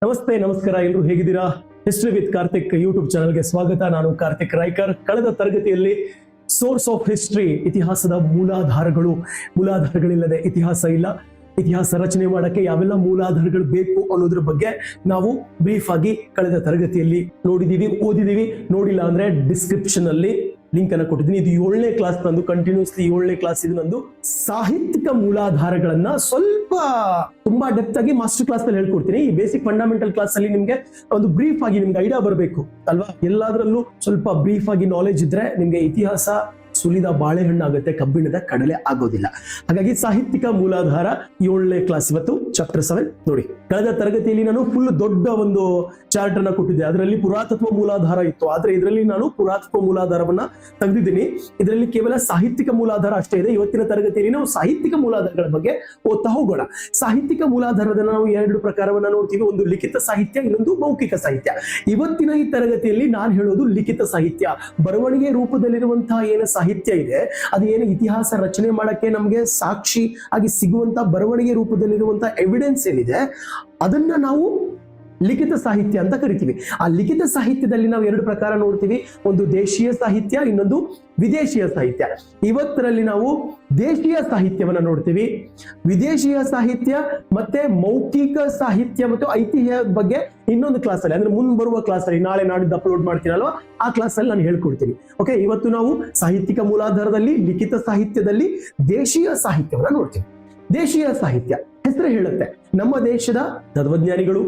ನಮಸ್ತೆ, ನಮಸ್ಕಾರ. ಎಲ್ಲರೂ ಹೇಗಿದ್ದೀರಾ? ಹಿಸ್ಟ್ರಿ ವಿತ್ ಕಾರ್ತಿಕ್ ಯೂಟ್ಯೂಬ್ ಚಾನಲ್ಗೆ ಸ್ವಾಗತ. ನಾನು ಕಾರ್ತಿಕ್ ರಾಯ್ಕರ್. ಕಳೆದ ತರಗತಿಯಲ್ಲಿ ಸೋರ್ಸ್ ಆಫ್ ಹಿಸ್ಟ್ರಿ ಇತಿಹಾಸದ ಮೂಲಾಧಾರಗಳು. ಮೂಲಾಧಾರಗಳಿಲ್ಲದೆ ಇತಿಹಾಸ ಇಲ್ಲ. ಇತಿಹಾಸ ರಚನೆ ಮಾಡಕ್ಕೆ ಯಾವೆಲ್ಲ ಮೂಲಾಧಾರಗಳು ಬೇಕು ಅನ್ನೋದ್ರ ಬಗ್ಗೆ ನಾವು ಬ್ರೀಫ್ ಆಗಿ ಕಳೆದ ತರಗತಿಯಲ್ಲಿ ನೋಡಿದೀವಿ, ಓದಿದೀವಿ. ನೋಡಿಲ್ಲ ಅಂದ್ರೆ ಡಿಸ್ಕ್ರಿಪ್ಷನ್ ಅಲ್ಲಿ ಲಿಂಕ್ ಅನ್ನು ಕೊಟ್ಟಿದ್ದೀನಿ. ಇದು ಏಳನೇ ಕ್ಲಾಸ್ ನಂದು ಕಂಟಿನ್ಯೂಸ್ಲಿ ಏಳನೇ ಕ್ಲಾಸ್ ಇದು ನಂದು. ಸಾಹಿತ್ಯಿಕ ಮೂಲಾಧಾರಗಳನ್ನ ಸ್ವಲ್ಪ ತುಂಬಾ ಡೆಪ್ತ್ ಆಗಿ ಮಾಸ್ಟರ್ ಕ್ಲಾಸ್ನಲ್ಲಿ ಹೇಳ್ಕೊಡ್ತೀನಿ. ಈ ಬೇಸಿಕ್ ಫಂಡಮೆಂಟಲ್ ಕ್ಲಾಸ್ ಅಲ್ಲಿ ನಿಮ್ಗೆ ಒಂದು ಬ್ರೀಫ್ ಆಗಿ ನಿಮ್ಗೆ ಐಡಿಯಾ ಬರಬೇಕು, ಅಲ್ವಾ? ಎಲ್ಲಾದ್ರಲ್ಲೂ ಸ್ವಲ್ಪ ಬ್ರೀಫ್ ಆಗಿ ನಾಲೆಜ್ ಇದ್ರೆ ನಿಮ್ಗೆ ಇತಿಹಾಸ ಸುಲಿದ ಬಾಳೆಹಣ್ಣು ಆಗುತ್ತೆ ಕಬ್ಬಿಣದ ಕಡಲೆ ಆಗೋದಿಲ್ಲ. ಹಾಗಾಗಿ ಸಾಹಿತ್ಯಿಕ ಮೂಲಾಧಾರ ಏಳನೇ ಕ್ಲಾಸ್ ಇವತ್ತು ಚಾಪ್ಟರ್ ಸೆವೆನ್ ನೋಡಿ. ಕಳೆದ ತರಗತಿಯಲ್ಲಿ ನಾನು ಫುಲ್ ದೊಡ್ಡ ಒಂದು ಚಾರ್ಟ್ ಅನ್ನ ಕೊಟ್ಟಿದ್ದೆ. ಅದರಲ್ಲಿ ಪುರಾತತ್ವ ಮೂಲಾಧಾರ ಇತ್ತು. ಆದ್ರೆ ಇದರಲ್ಲಿ ನಾನು ಪುರಾತತ್ವ ಮೂಲಾಧಾರವನ್ನ ತೆಗೆದಿದ್ದೀನಿ. ಇದರಲ್ಲಿ ಕೇವಲ ಸಾಹಿತ್ಯಿಕ ಮೂಲಾಧಾರ ಅಷ್ಟೇ ಇದೆ. ಇವತ್ತಿನ ತರಗತಿಯಲ್ಲಿ ನಾವು ಸಾಹಿತ್ಯಿಕ ಮೂಲಾಧಾರಗಳ ಬಗ್ಗೆ ಓದ್ತಾ ಹೋಗೋಣ. ಸಾಹಿತ್ಯಿಕ ಮೂಲಾಧಾರದ ನಾವು ಎರಡು ಪ್ರಕಾರವನ್ನ ನೋಡ್ತೀವಿ. ಒಂದು ಲಿಖಿತ ಸಾಹಿತ್ಯ, ಇನ್ನೊಂದು ಮೌಖಿಕ ಸಾಹಿತ್ಯ. ಇವತ್ತಿನ ಈ ತರಗತಿಯಲ್ಲಿ ನಾನು ಹೇಳೋದು ಲಿಖಿತ ಸಾಹಿತ್ಯ. ಬರವಣಿಗೆ ರೂಪದಲ್ಲಿರುವಂತಹ ಏನು ಸಾಹಿತ್ಯ ಇದೆ. ಅದು ಏನು ಇತಿಹಾಸ ರಚನೆ ಮಾಡಕ್ಕೆ ನಮಗೆ ಸಾಕ್ಷಿ ಆಗಿ ಸಿಗುವಂತ ಬರವಣಿಗೆ ರೂಪದಲ್ಲಿರುವಂತ ಎವಿಡೆನ್ಸ್ ಏನಿದೆ, ಅದನ್ನ ನಾವು ಲಿಖಿತ ಸಾಹಿತ್ಯ ಅಂತ ಕರಿತೀವಿ. ಆ ಲಿಖಿತ ಸಾಹಿತ್ಯದಲ್ಲಿ ನಾವು ಎರಡು ಪ್ರಕಾರ ನೋಡ್ತೀವಿ. ಒಂದು ದೇಶೀಯ ಸಾಹಿತ್ಯ, ಇನ್ನೊಂದು ವಿದೇಶೀಯ ಸಾಹಿತ್ಯ. ಇವತ್ತರಲ್ಲಿ ನಾವು ದೇಶೀಯ ಸಾಹಿತ್ಯವನ್ನ ನೋಡ್ತೀವಿ. ವಿದೇಶೀಯ ಸಾಹಿತ್ಯ ಮತ್ತೆ ಮೌಖಿಕ ಸಾಹಿತ್ಯ ಮತ್ತು ಐತಿಹ್ಯ ಬಗ್ಗೆ ಇನ್ನೊಂದು ಕ್ಲಾಸ್ ಅಲ್ಲಿ, ಅಂದ್ರೆ ಮುಂದೆ ಬರುವ ಕ್ಲಾಸ್ ಅಲ್ಲಿ, ನಾಳೆ ನಾಡಿದ್ದು ಅಪ್ಲೋಡ್ ಮಾಡ್ತೀನಲ್ವಾ? ಆ ಕ್ಲಾಸ್ ಅಲ್ಲಿ ನಾನು ಹೇಳ್ಕೊಡ್ತೀನಿ. ಓಕೆ ಇವತ್ತು ನಾವು ಸಾಹಿತ್ಯಿಕ ಮೂಲಾಧಾರದಲ್ಲಿ, ಲಿಖಿತ ಸಾಹಿತ್ಯದಲ್ಲಿ ದೇಶೀಯ ಸಾಹಿತ್ಯವನ್ನ ನೋಡ್ತೀವಿ. ದೇಶೀಯ ಸಾಹಿತ್ಯ. ಹೆಸರು ಹೇಳುತ್ತೆ. ನಮ್ಮ ದೇಶದ ತತ್ವಜ್ಞಾನಿಗಳು,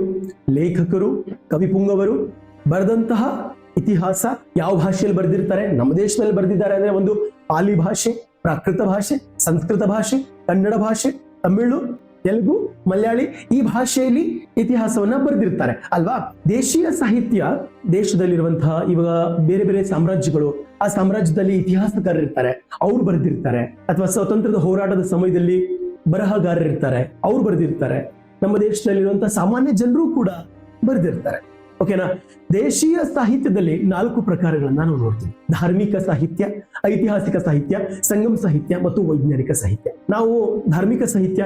ಲೇಖಕರು ಕವಿಪುಂಗವರು ಬರೆದಂತಹ ಇತಿಹಾಸ ಯಾವ ಭಾಷೆಯಲ್ಲಿ ಬರೆದಿರ್ತಾರೆ? ನಮ್ಮ ದೇಶದಲ್ಲಿ ಬರೆದಿದ್ದಾರೆ ಅಂದ್ರೆ ಒಂದು ಪಾಲಿ ಭಾಷೆ, ಪ್ರಾಕೃತ ಭಾಷೆ, ಸಂಸ್ಕೃತ ಭಾಷೆ, ಕನ್ನಡ ಭಾಷೆ, ತಮಿಳು, ತೆಲುಗು, ಮಲಯಾಳಿ ಈ ಭಾಷೆಯಲ್ಲಿ ಇತಿಹಾಸವನ್ನ ಬರೆದಿರ್ತಾರೆ. ಅಲ್ವಾ? ದೇಶೀಯ ಸಾಹಿತ್ಯ ದೇಶದಲ್ಲಿರುವಂತಹ ಇವಾಗ ಬೇರೆ ಬೇರೆ ಸಾಮ್ರಾಜ್ಯಗಳು ಆ ಸಾಮ್ರಾಜ್ಯದಲ್ಲಿ ಇತಿಹಾಸಕಾರರಿರ್ತಾರೆ ಅವ್ರು ಬರೆದಿರ್ತಾರೆ. ಅಥವಾ ಸ್ವತಂತ್ರದ ಹೋರಾಟದ ಸಮಯದಲ್ಲಿ ಬರಹಗಾರರಿರ್ತಾರೆ ಅವ್ರು ಬರೆದಿರ್ತಾರೆ. ನಮ್ಮ ದೇಶದಲ್ಲಿರುವಂತಹ ಸಾಮಾನ್ಯ ಜನರು ಕೂಡ ಬರೆದಿರ್ತಾರೆ. ಓಕೆನಾ ದೇಶೀಯ ಸಾಹಿತ್ಯದಲ್ಲಿ ನಾಲ್ಕು ಪ್ರಕಾರಗಳನ್ನ ನಾವು ನೋಡ್ತೀವಿ. ಧಾರ್ಮಿಕ ಸಾಹಿತ್ಯ, ಐತಿಹಾಸಿಕ ಸಾಹಿತ್ಯ, ಸಂಗಮ ಸಾಹಿತ್ಯ ಮತ್ತು ವೈಜ್ಞಾನಿಕ ಸಾಹಿತ್ಯ. ನಾವು ಧಾರ್ಮಿಕ ಸಾಹಿತ್ಯ,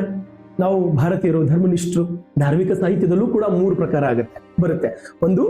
ನಾವು ಭಾರತೀಯರು ಧರ್ಮನಿಷ್ಠರು, ಧಾರ್ಮಿಕ ಸಾಹಿತ್ಯದಲ್ಲೂ ಕೂಡ ಮೂರು ಪ್ರಕಾರ ಆಗುತ್ತೆ, ಬರುತ್ತೆ. ಒಂದು,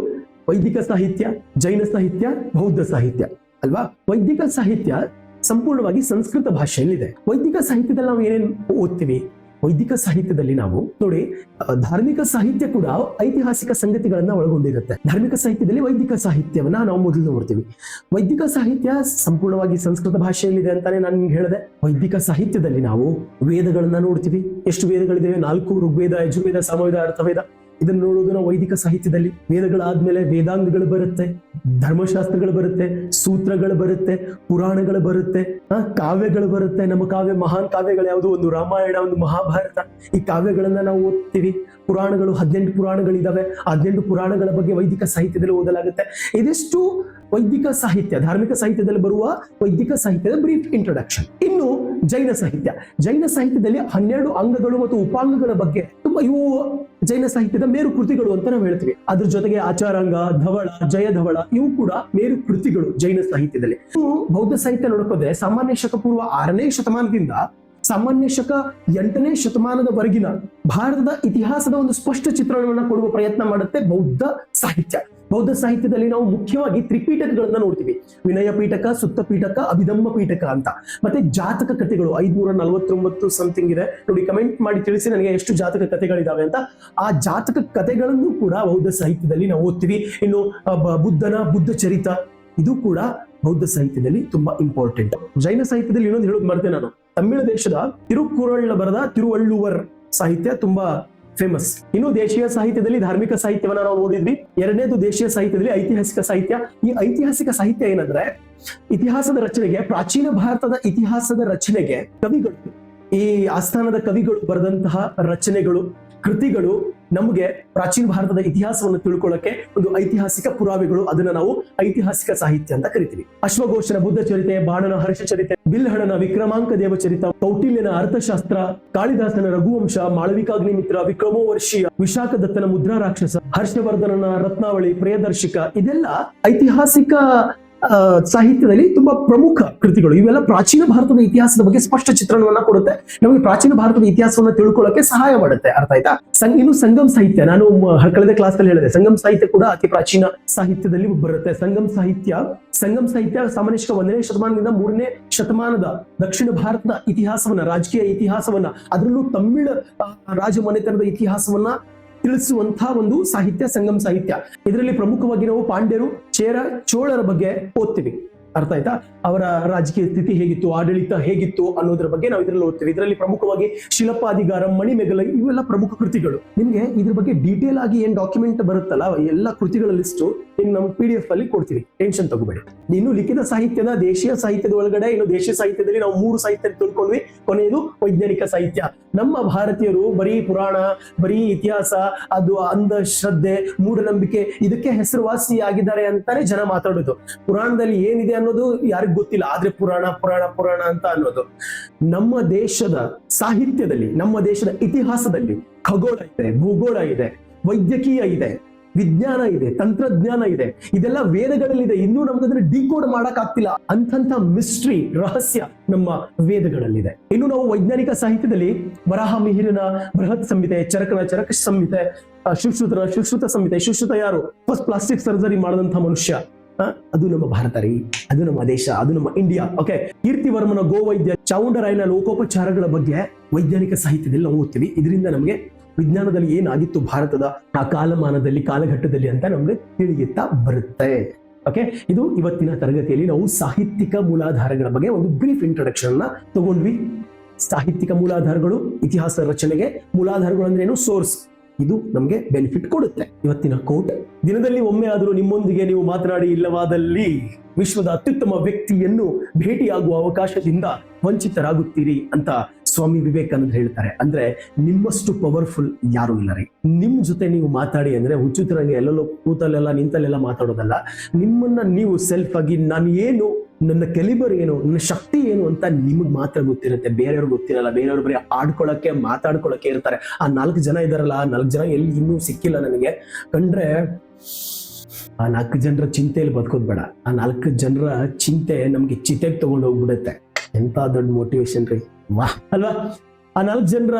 ವೈದಿಕ ಸಾಹಿತ್ಯ, ಜೈನ ಸಾಹಿತ್ಯ, ಬೌದ್ಧ ಸಾಹಿತ್ಯ. ಅಲ್ವಾ? ವೈದಿಕ ಸಾಹಿತ್ಯ ಸಂಪೂರ್ಣವಾಗಿ ಸಂಸ್ಕೃತ ಭಾಷೆಯಲ್ಲಿದೆ. ವೈದಿಕ ಸಾಹಿತ್ಯದಲ್ಲಿ ನಾವು ಏನೇನು ಓದ್ತೀವಿ? ವೈದಿಕ ಸಾಹಿತ್ಯದಲ್ಲಿ ನಾವು ನೋಡಿ ಧಾರ್ಮಿಕ ಸಾಹಿತ್ಯ ಕೂಡ ಐತಿಹಾಸಿಕ ಸಂಗತಿಗಳನ್ನ ಒಳಗೊಂಡಿರುತ್ತೆ. ಧಾರ್ಮಿಕ ಸಾಹಿತ್ಯದಲ್ಲಿ ವೈದಿಕ ಸಾಹಿತ್ಯವನ್ನ ನಾವು ಮೊದಲು ನೋಡ್ತೀವಿ. ವೈದಿಕ ಸಾಹಿತ್ಯ ಸಂಪೂರ್ಣವಾಗಿ ಸಂಸ್ಕೃತ ಭಾಷೆಯಲ್ಲಿದೆ ಅಂತಾನೆ ನಾನು ನಿಮ್ಗೆ ಹೇಳಿದೆ. ವೈದಿಕ ಸಾಹಿತ್ಯದಲ್ಲಿ ನಾವು ವೇದಗಳನ್ನ ನೋಡ್ತೀವಿ. ಎಷ್ಟು ವೇದಗಳಿವೆ ನಾಲ್ಕು ಋಗ್ವೇದ, ಯಜುರ್ವೇದ, ಸಮವೇದ, ಅರ್ಥವೇದ. ಇದನ್ನು ನೋಡೋದು ನಾವು ವೈದಿಕ ಸಾಹಿತ್ಯದಲ್ಲಿ ವೇದಗಳಾದ್ಮೇಲೆ ವೇದಾಂಗಗಳು ಬರುತ್ತೆ ಧರ್ಮಶಾಸ್ತ್ರಗಳು ಬರುತ್ತೆ ಸೂತ್ರಗಳು ಬರುತ್ತೆ ಪುರಾಣಗಳು ಬರುತ್ತೆ ಆ, ಕಾವ್ಯಗಳು ಬರುತ್ತೆ. ನಮ್ಮ ಕಾವ್ಯ ಮಹಾನ್ ಕಾವ್ಯಗಳು ಯಾವುದು? ಒಂದು ರಾಮಾಯಣ ಒಂದು ಮಹಾಭಾರತ. ಈ ಕಾವ್ಯಗಳನ್ನ ನಾವು ಓದ್ತೀವಿ. ಪುರಾಣಗಳು ಹದಿನೆಂಟು ಪುರಾಣಗಳಿದಾವೆ. ಹದಿನೆಂಟು ಪುರಾಣಗಳ ಬಗ್ಗೆ ವೈದಿಕ ಸಾಹಿತ್ಯದಲ್ಲಿ ಓದಲಾಗುತ್ತೆ. ಇದಿಷ್ಟು ವೈದಿಕ ಸಾಹಿತ್ಯ ಧಾರ್ಮಿಕ ಸಾಹಿತ್ಯದಲ್ಲಿ ಬರುವ ವೈದಿಕ ಸಾಹಿತ್ಯದ ಬ್ರೀಫ್ ಇಂಟ್ರೊಡಕ್ಷನ್. ಇನ್ನು ಜೈನ ಸಾಹಿತ್ಯ. ಜೈನ ಸಾಹಿತ್ಯದಲ್ಲಿ ಹನ್ನೆರಡು ಅಂಗಗಳು ಮತ್ತು ಉಪಾಂಗಗಳ ಬಗ್ಗೆ ತುಂಬಾ ಇವು ಜೈನ ಸಾಹಿತ್ಯದ ಮೇರು ಕೃತಿಗಳು ಅಂತ ನಾವು ಹೇಳ್ತೀವಿ. ಅದ್ರ ಜೊತೆಗೆ ಆಚಾರಾಂಗ, ಧವಳ ಜಯಧವಳ ಇವು ಕೂಡ ಮೇರು ಕೃತಿಗಳು ಜೈನ ಸಾಹಿತ್ಯದಲ್ಲಿ. ಬೌದ್ಧ ಸಾಹಿತ್ಯ ನೋಡಕೋದ್ರೆ ಸಾಮಾನ್ಯ ಶತಪೂರ್ವ ಆರನೇ ಶತಮಾನದಿಂದ ಸಾಮಾನ್ಯ ಶಕ ಎಂಟನೇ ಶತಮಾನದವರೆಗಿನ ಭಾರತದ ಇತಿಹಾಸದ ಒಂದು ಸ್ಪಷ್ಟ ಚಿತ್ರಣವನ್ನು ಕೊಡುವ ಪ್ರಯತ್ನ ಮಾಡುತ್ತೆ ಬೌದ್ಧ ಸಾಹಿತ್ಯ. ಬೌದ್ಧ ಸಾಹಿತ್ಯದಲ್ಲಿ ನಾವು ಮುಖ್ಯವಾಗಿ ತ್ರಿಪೀಠಕಗಳನ್ನ ನೋಡ್ತೀವಿ. ವಿನಯ ಪೀಠಕ, ಸುತ್ತ ಪೀಠಕ, ಅಭಿಧಮ್ಮ ಪೀಠಕ ಅಂತ. ಮತ್ತೆ ಜಾತಕ ಕಥೆಗಳು ಐದ್ನೂರ ನಲವತ್ತೊಂಬತ್ತು ಸಮಥಿಂಗ್ ಇದೆ. ನೋಡಿ ಕಮೆಂಟ್ ಮಾಡಿ ತಿಳಿಸಿ ನನಗೆ ಎಷ್ಟು ಜಾತಕ ಕಥೆಗಳಿದಾವೆ ಅಂತ. ಆ ಜಾತಕ ಕಥೆಗಳನ್ನು ಕೂಡ ಬೌದ್ಧ ಸಾಹಿತ್ಯದಲ್ಲಿ ನಾವು ಓದ್ತೀವಿ. ಇನ್ನು ಬುದ್ಧನ ಬುದ್ಧ ಚರಿತ, ಇದು ಕೂಡ ಬೌದ್ಧ ಸಾಹಿತ್ಯದಲ್ಲಿ ತುಂಬಾ ಇಂಪಾರ್ಟೆಂಟ್ ಜೈನ ಸಾಹಿತ್ಯದಲ್ಲಿ ಇನ್ನೊಂದು ಹೇಳೋದು ಮರ್ತೆ ನಾನು. ತಮಿಳು ದೇಶದ ತಿರುಕುರಳ್ಳ ಬರದ ತಿರುವಳ್ಳುವರ್ ಸಾಹಿತ್ಯ ತುಂಬಾ ಫೇಮಸ್ ಇನ್ನು ದೇಶೀಯ ಸಾಹಿತ್ಯದಲ್ಲಿ ಧಾರ್ಮಿಕ ಸಾಹಿತ್ಯವನ್ನ ನಾವು ಓದಿದ್ವಿ ಎರಡನೇದು ದೇಶೀಯ ಸಾಹಿತ್ಯದಲ್ಲಿ ಐತಿಹಾಸಿಕ ಸಾಹಿತ್ಯ. ಈ ಐತಿಹಾಸಿಕ ಸಾಹಿತ್ಯ ಏನಂದ್ರೆ, ಇತಿಹಾಸದ ರಚನೆಗೆ, ಪ್ರಾಚೀನ ಭಾರತದ ಇತಿಹಾಸದ ರಚನೆಗೆ ಕವಿಗಳು, ಈ ಆಸ್ಥಾನದ ಕವಿಗಳು ಬರೆದಂತಹ ರಚನೆಗಳು, ಕೃತಿಗಳು ನಮಗೆ ಪ್ರಾಚೀನ ಭಾರತದ ಇತಿಹಾಸವನ್ನು ತಿಳ್ಕೊಳ್ಳಕ್ಕೆ ಒಂದು ಐತಿಹಾಸಿಕ ಪುರಾವೆಗಳು ಅದನ್ನ ನಾವು ಐತಿಹಾಸಿಕ ಸಾಹಿತ್ಯ ಅಂತ ಕರಿತೀವಿ. ಅಶ್ವಘೋಷನ ಬುದ್ಧ ಚರಿತೆ, ಬಾಣನ ಹರ್ಷ ಚರಿತೆ, ಬಿಲ್ಹಣನ ವಿಕ್ರಮಾಂಕ ದೇವಚರಿತ ಕೌಟಿಲ್ಯನ ಅರ್ಥಶಾಸ್ತ್ರ, ಕಾಳಿದಾಸನ ರಘುವಂಶ ಮಾಳವಿಕಾಗ್ನಿಮಿತ್ರ ವಿಕ್ರಮೋವರ್ಷೀಯ, ವಿಶಾಖದತ್ತನ ಮುದ್ರಾ ರಾಕ್ಷಸ, ಹರ್ಷವರ್ಧನನ ರತ್ನಾವಳಿ, ಪ್ರಿಯದರ್ಶಿಕ ಇದೆಲ್ಲ ಐತಿಹಾಸಿಕ ಸಾಹಿತ್ಯದಲ್ಲಿ ತುಂಬಾ ಪ್ರಮುಖ ಕೃತಿಗಳು. ಇವೆಲ್ಲ ಪ್ರಾಚೀನ ಭಾರತದ ಇತಿಹಾಸದ ಬಗ್ಗೆ ಸ್ಪಷ್ಟ ಚಿತ್ರಣವನ್ನ ಕೊಡುತ್ತೆ. ನಮಗೆ ಪ್ರಾಚೀನ ಭಾರತದ ಇತಿಹಾಸವನ್ನ ತಿಳ್ಕೊಳ್ಳೋಕೆ ಸಹಾಯ ಮಾಡುತ್ತೆ. ಅರ್ಥ ಆಯ್ತಾ? ಇನ್ನು ಸಂಗಮ್ ಸಾಹಿತ್ಯ. ನಾನು ಕಳೆದ ಕ್ಲಾಸ್ ಅಲ್ಲಿ ಹೇಳಿದೆ. ಸಂಗಮ್ ಸಾಹಿತ್ಯ ಕೂಡ ಅತಿ ಪ್ರಾಚೀನ ಸಾಹಿತ್ಯದಲ್ಲಿ ಬರುತ್ತೆ. ಸಂಗಮ್ ಸಾಹಿತ್ಯ ಸಂಗಮ್ ಸಾಹಿತ್ಯ ಸಾಮಾನ್ಯ ಒಂದನೇ ಶತಮಾನದಿಂದ ಮೂರನೇ ಶತಮಾನದ ದಕ್ಷಿಣ ಭಾರತದ ಇತಿಹಾಸವನ್ನ, ರಾಜಕೀಯ ಇತಿಹಾಸವನ್ನ, ಅದರಲ್ಲೂ ತಮಿಳು ರಾಜಮನೆತನದ ಇತಿಹಾಸವನ್ನ ತಿಳಿಸುವಂತಹ ಒಂದು ಸಾಹಿತ್ಯ ಸಂಗಮ್ ಸಾಹಿತ್ಯ. ಇದರಲ್ಲಿ ಪ್ರಮುಖವಾಗಿ ನಾವು ಪಾಂಡ್ಯರು ಚೇರ ಚೋಳರ ಬಗ್ಗೆ ಓದ್ತೀವಿ. ಅರ್ಥ ಆಯ್ತಾ? ಅವರ ರಾಜಕೀಯ ಸ್ಥಿತಿ ಹೇಗಿತ್ತು, ಆಡಳಿತ ಹೇಗಿತ್ತು ಅನ್ನೋದ್ರ ಬಗ್ಗೆ ನಾವು ಇದರಲ್ಲಿ ಓದ್ತೀವಿ. ಇದರಲ್ಲಿ ಪ್ರಮುಖವಾಗಿ ಶಿಲಪಾಧಿಗಾರ ಮಣಿಮೆಗಲ, ಇವೆಲ್ಲ ಪ್ರಮುಖ ಕೃತಿಗಳು. ನಿಮ್ಗೆ ಇದ್ರ ಬಗ್ಗೆ ಡೀಟೇಲ್ ಆಗಿ ಏನ್ ಡಾಕ್ಯುಮೆಂಟ್ ಬರುತ್ತಲ್ಲ, ಎಲ್ಲ ಕೃತಿಗಳ ಲಿಸ್ಟ್ ನಿಮ್ ನಮ್ಮ ಪಿ ಅಲ್ಲಿ ಕೊಡ್ತೀವಿ. ಟೆನ್ಷನ್ ತಗೋಬೇಡಿ. ಇನ್ನು ಲಿಖಿತ ಸಾಹಿತ್ಯದ ದೇಶೀಯ ಸಾಹಿತ್ಯದ ಒಳಗಡೆ, ಇನ್ನು ದೇಶೀಯ ಸಾಹಿತ್ಯದಲ್ಲಿ ನಾವು ಮೂರು ಸಾಹಿತ್ಯ ತಿಳ್ಕೊಂಡ್ವಿ. ಕೊನೆಯದು ವೈಜ್ಞಾನಿಕ ಸಾಹಿತ್ಯ. ನಮ್ಮ ಭಾರತೀಯರು ಬರೀ ಪುರಾಣ, ಬರೀ ಇತಿಹಾಸ, ಅದು ಅಂಧಶ್ರದ್ಧೆ, ಮೂಢನಂಬಿಕೆ, ಇದಕ್ಕೆ ಹೆಸರುವಾಸಿ ಆಗಿದ್ದಾರೆ ಅಂತಾನೆ ಜನ ಮಾತಾಡೋದು. ಪುರಾಣದಲ್ಲಿ ಏನಿದೆ ಅನ್ನೋದು ಯಾರಿಗೂ ಗೊತ್ತಿಲ್ಲ. ಆದ್ರೆ ಪುರಾಣ ಪುರಾಣ ಪುರಾಣ ಅಂತ ಅನ್ನೋದು. ನಮ್ಮ ದೇಶದ ಸಾಹಿತ್ಯದಲ್ಲಿ, ನಮ್ಮ ದೇಶದ ಇತಿಹಾಸದಲ್ಲಿ ಖಗೋಳ ಇದೆ, ಭೂಗೋಳ ಇದೆ, ವೈದ್ಯಕೀಯ ಇದೆ, ವಿಜ್ಞಾನ ಇದೆ, ತಂತ್ರಜ್ಞಾನ ಇದೆ. ಇದೆಲ್ಲ ವೇದಗಳಲ್ಲಿದೆ. ಇನ್ನೂ ನಮ್ಗದ್ರೆ ಡಿಕೋಡ್ ಮಾಡಕ್ ಆಗ್ತಿಲ್ಲ ಅಂತಂತ ಮಿಸ್ಟ್ರಿ ರಹಸ್ಯ ನಮ್ಮ ವೇದಗಳಲ್ಲಿದೆ. ಇನ್ನು ನಾವು ವೈಜ್ಞಾನಿಕ ಸಾಹಿತ್ಯದಲ್ಲಿ ವರಾಹ ಮಿಹಿರನ ಬೃಹತ್ ಸಂಹಿತೆ, ಚರಕನ ಚರಕ ಸಂಹಿತೆ ಸುಶ್ರುತನ ಸುಶ್ರುತ ಸಂಹಿತೆ. ಸುಶ್ರುತ ಯಾರು? ಫಸ್ಟ್ ಪ್ಲಾಸ್ಟಿಕ್ ಸರ್ಜರಿ ಮಾಡಿದಂತ ಮನುಷ್ಯ. ಅದು ನಮ್ಮ ಭಾರತ ರೀ. ಅದು ನಮ್ಮ ದೇಶ, ಅದು ನಮ್ಮ ಇಂಡಿಯಾ ಓಕೆ ಕೀರ್ತಿವರ್ಮನ ಗೋವೈದ್ಯ ಚೌಂಡರಾಯನ ಲೋಕೋಪಚಾರಗಳ ಬಗ್ಗೆ ವೈಜ್ಞಾನಿಕ ಸಾಹಿತ್ಯದಲ್ಲಿ ನಾವು ಓದ್ತೀವಿ. ಇದರಿಂದ ನಮಗೆ ವಿಜ್ಞಾನದಲ್ಲಿ ಏನಾಗಿತ್ತು ಭಾರತದ ಆ ಕಾಲಮಾನದಲ್ಲಿ, ಕಾಲಘಟ್ಟದಲ್ಲಿ ಅಂತ ನಮ್ಗೆ ತಿಳಿಯುತ್ತಾ ಬರುತ್ತೆ ಓಕೆ ಇದು ಇವತ್ತಿನ ತರಗತಿಯಲ್ಲಿ ನಾವು ಸಾಹಿತ್ಯಿಕ ಮೂಲಾಧಾರಗಳ ಬಗ್ಗೆ ಒಂದು ಬ್ರೀಫ್ ಇಂಟ್ರೊಡಕ್ಷನ್ ಅನ್ನ ತಗೊಂಡ್ವಿ. ಸಾಹಿತ್ಯಿಕ ಮೂಲಾಧಾರಗಳು, ಇತಿಹಾಸ ರಚನೆಗೆ ಮೂಲಾಧಾರಗಳು ಅಂದ್ರೆ ಏನು? ಸೋರ್ಸ್ ಇದು ನಮಗೆ ಬೆನಿಫಿಟ್ ಕೊಡುತ್ತೆ. ಇವತ್ತಿನ ಕೋಟ್ ದಿನದಲ್ಲಿ ಒಮ್ಮೆ ಆದರೂ ನಿಮ್ಮೊಂದಿಗೆ ನೀವು ಮಾತನಾಡಿ ಇಲ್ಲವಾದಲ್ಲಿ ವಿಶ್ವದ ಅತ್ಯುತ್ತಮ ವ್ಯಕ್ತಿಯನ್ನು ಭೇಟಿಯಾಗುವ ಅವಕಾಶದಿಂದ ವಂಚಿತರಾಗುತ್ತೀರಿ ಅಂತ ಸ್ವಾಮಿ ವಿವೇಕಾನಂದ ಹೇಳ್ತಾರೆ. ಅಂದ್ರೆ ನಿಮ್ಮಷ್ಟು ಪವರ್ಫುಲ್ ಯಾರು ಇಲ್ಲ ರೀ. ನಿಮ್ ಜೊತೆ ನೀವು ಮಾತಾಡಿ ಅಂದ್ರೆ ಹುಚ್ಚುತ್ತರಂಗೆ ಎಲ್ಲೆಲ್ಲೋ ಕೂತಲ್ಲೆಲ್ಲ ನಿಂತಲ್ಲೆಲ್ಲ ಮಾತಾಡೋದಲ್ಲ. ನಿಮ್ಮನ್ನ ನೀವು ಸೆಲ್ಫ್ ಆಗಿ ನಾನು ಏನು ನನ್ನ ಕೆಲಿಬರ್ ಏನು, ನನ್ನ ಶಕ್ತಿ ಏನು ಅಂತ ನಿಮಗೆ ಮಾತ್ರ ಗೊತ್ತಿರುತ್ತೆ. ಬೇರೆಯವ್ರಿಗೆ ಗೊತ್ತಿರಲ್ಲ, ಬೇರೆಯವ್ರು ಬರೀ ಆಡ್ಕೊಳಕ್ಕೆ, ಮಾತಾಡ್ಕೊಳಕ್ಕೆ ಇರ್ತಾರೆ. ಆ ನಾಲ್ಕು ಜನ ಇದಾರಲ್ಲ, ಆ ನಾಲ್ಕು ಜನ ಎಲ್ಲಿ ಇನ್ನೂ ಸಿಕ್ಕಿಲ್ಲ ನನಗೆ. ಕಂಡ್ರೆ ಆ ನಾಲ್ಕು ಜನರ ಚಿಂತೆಯಲ್ಲಿ ಬದುಕೋದ್ ಬೇಡ ಆ ನಾಲ್ಕು ಜನರ ಚಿಂತೆ ನಮ್ಗೆ ಚಿತೆಗೆ ತಗೊಂಡು ಹೋಗ್ಬಿಡುತ್ತೆ. ಎಂತ ದೊಡ್ಡ ಮೋಟಿವೇಶನ್ ರೀ. ವಾಹ್, ಅಲ್ವಾ? ಆ ನಾಲ್ಕು ಜನರ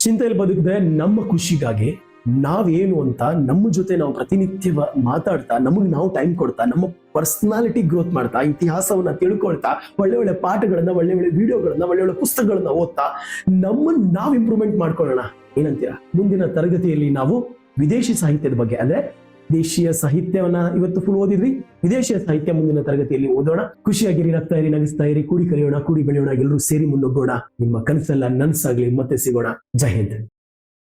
ಚಿಂತೆಯಲ್ಲಿ ಬದುಕಿದ್ರೆ ನಮ್ಮ ಖುಷಿಗಾಗಿ ನಾವೇನು ಅಂತ ನಮ್ಮ ಜೊತೆ ನಾವು ಪ್ರತಿನಿತ್ಯ ಮಾತಾಡ್ತಾ, ನಮಗೆ ನಾವು ಟೈಮ್ ಕೊಡ್ತಾ, ನಮ್ಮ ಪರ್ಸನಾಲಿಟಿ ಗ್ರೋತ್ ಮಾಡ್ತಾ, ಇತಿಹಾಸವನ್ನ ತಿಳ್ಕೊಳ್ತಾ, ಒಳ್ಳೆ ಒಳ್ಳೆ ಪಾಠಗಳನ್ನ, ಒಳ್ಳೆ ಒಳ್ಳೆ ವಿಡಿಯೋಗಳನ್ನ ಒಳ್ಳೆ ಒಳ್ಳೆ ಪುಸ್ತಕಗಳನ್ನ ಓದ್ತಾ ನಮ್ಮನ್ನ ನಾವು ಇಂಪ್ರೂವ್ಮೆಂಟ್ ಮಾಡ್ಕೊಳ್ಳೋಣ. ಏನಂತೀರಾ? ಮುಂದಿನ ತರಗತಿಯಲ್ಲಿ ನಾವು ವಿದೇಶಿ ಸಾಹಿತ್ಯದ ಬಗ್ಗೆ, ಅಂದ್ರೆ ದೇಶೀಯ ಸಾಹಿತ್ಯವನ್ನ ಇವತ್ತು ಫುಲ್ ಓದಿದ್ವಿ. ವಿದೇಶಿಯ ಸಾಹಿತ್ಯ ಮುಂದಿನ ತರಗತಿಯಲ್ಲಿ ಓದೋಣ. ಖುಷಿಯಾಗಿರಿ ನಗ್ತಾ ಇರಿ, ನಗಿಸ್ತಾ ಇರಿ, ಕೂಡಿ ಕಲಿಯೋಣ, ಕೂಡಿ ಬೆಳೆಯೋಣ ಎಲ್ಲರೂ ಸೇರಿ ಮುನ್ನೋಗೋಣ ನಿಮ್ಮ ಕನಸೆಲ್ಲ ನನ್ಸಾಗ್ಲಿ, ಮತ್ತೆ ಸಿಗೋಣ. ಜೈ ಹಿಂದ್.